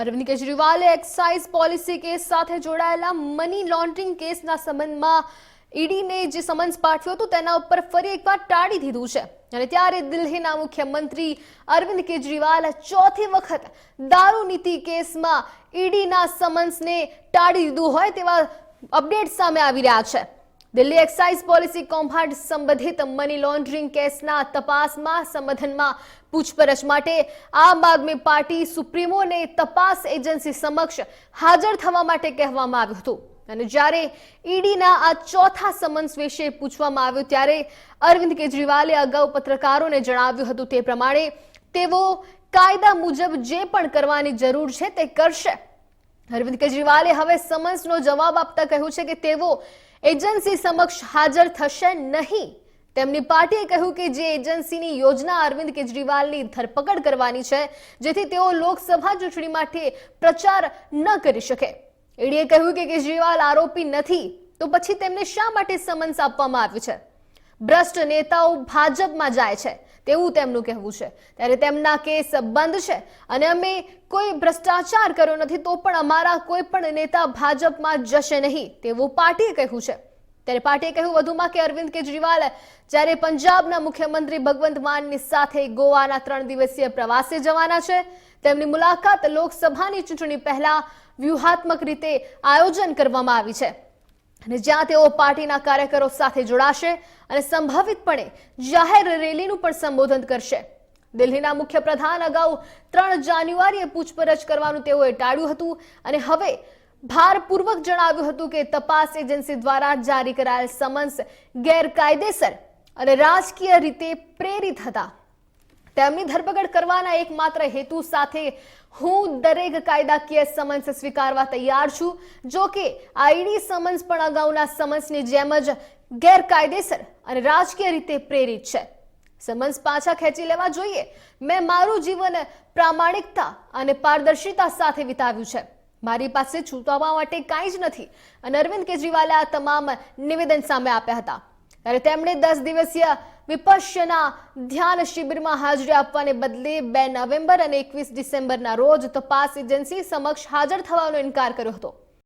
અરવિંદ કેજરીવાલે excise policy case સાથે જોડાયેલા મની લોન્ડરિંગ કેસના સંબંધમાં ઈડીને જે સમન્સ પાઠવ્યો હતું, તેના ઉપર ફરી એકવાર ટાળી દીધું છે. અને ત્યારે દિલ્હીના મુખ્યમંત્રી અરવિંદ કેજરીવાલ ચોથી વખત દારૂ નીતિ કેસમાં ઈડીના સમન્સને ટાળી દીધું હોય તેવા અપડેટ સામે આવી રહ્યા છે. દિલ્હી એક્સાઇઝ પોલિસી કૌભાંડ સંબંધિત મની લોન્ડરિંગ કેસના તપાસમાં સંબંધનમાં પૂછપરછ માટે આમ આદમી પાર્ટી સુપ્રીમોને તપાસ એજન્સી સમક્ષ હાજર થવા માટે કહેવામાં આવ્યું હતું. અને જ્યારે ઈડીના આ ચોથા સમન્સ વિશે પૂછવામાં આવ્યું ત્યારે અરવિંદ કેજરીવાલે અગાઉ પત્રકારોને જણાવ્યું હતું તે પ્રમાણે તેઓ કાયદા મુજબ જે પણ કરવાની જરૂર છે તે કરશે. અરવિંદ કેજરીવાલે હવે સમન્સનો જવાબ આપતા કહ્યું છે કે તેઓ એજન્સી સમક્ષ હાજર થશે નહીં. તેમની પાર્ટીએ કહ્યું કે જે એજન્સીની યોજના અરવિંદ કેજરીવાલની ધરપકડ કરવાની છે, જેથી તેઓ લોકસભા ચૂંટણી માટે પ્રચાર ન કરી શકે. ઈડીએ કહ્યું કે કેજરીવાલ આરોપી નથી, તો પછી તેમને શા માટે સમન્સ આપવામાં આવ્યું છે? ભ્રષ્ટ નેતાઓ ભાજપમાં જાય છે. તેવું તેમનું કહેવું છે. ત્યારે તેમના કેસ બંધ છે અને અમે કોઈ ભ્રષ્ટાચાર કર્યો નથી તો પણ અમારા કોઈ પણ નેતા ભાજપમાં જશે નહીં તેવું પાર્ટીએ કહ્યું છે. ત્યારે પાર્ટીએ કહ્યું વધુમાં કે અરવિંદ કેજરીવાલ જ્યારે પંજાબના મુખ્યમંત્રી ભગવંત માનની સાથે ગોવાના ત્રણ દિવસીય પ્રવાસે જવાના છે, તેમની મુલાકાત લોકસભાની ચૂંટણી પહેલા વ્યૂહાત્મક રીતે આયોજન કરવામાં આવી છે. અને જ્યાં તેઓ પાર્ટીના કાર્યકરો સાથે જોડાશે અને સંભવિતપણે જાહેર રેલીનું પણ સંબોધન કરશે. દિલ્હીના મુખ્ય પ્રધાન અગાઉ ત્રણ જાન્યુઆરીએ પૂછપરછ કરવાનું તેઓએ ટાળ્યું હતું અને હવે ભારપૂર્વક જણાવ્યું હતું કે તપાસ એજન્સી દ્વારા જારી કરાયેલ સમન્સ ગેરકાયદેસર અને રાજકીય રીતે પ્રેરિત હતા. તેમની ધરપકડ કરવાના એકમાત્ર હેતુ સાથે હું દરેક કાયદાકીય સમન્સ સ્વીકારવા તૈયાર છું. જો કે આઈડી સમન્સ પણ અગાઉના સમન્સની જેમ જ ગેરકાયદેસર અને રાજકીય રીતે પ્રેરિત છે. સમન્સ પાછા ખેંચી લેવા જોઈએ. મેં મારું જીવન પ્રામાણિકતા અને પારદર્શિતા સાથે વિતાવ્યું છે. મારી પાસે છૂટવા માટે કાંઈ જ નથી. અને અરવિંદ કેજરીવાલે આ તમામ નિવેદન સામે આપ્યા હતા. ત્યારે તેમણે દસ દિવસીય વિપશ્યના ધ્યાન શિબિરમાં હાજરી આપવાને બદલે બે નવેમ્બર અને એકવીસ ડિસેમ્બરના રોજ તપાસ એજન્સી સમક્ષ હાજર થવાનો ઇનકાર કર્યો હતો.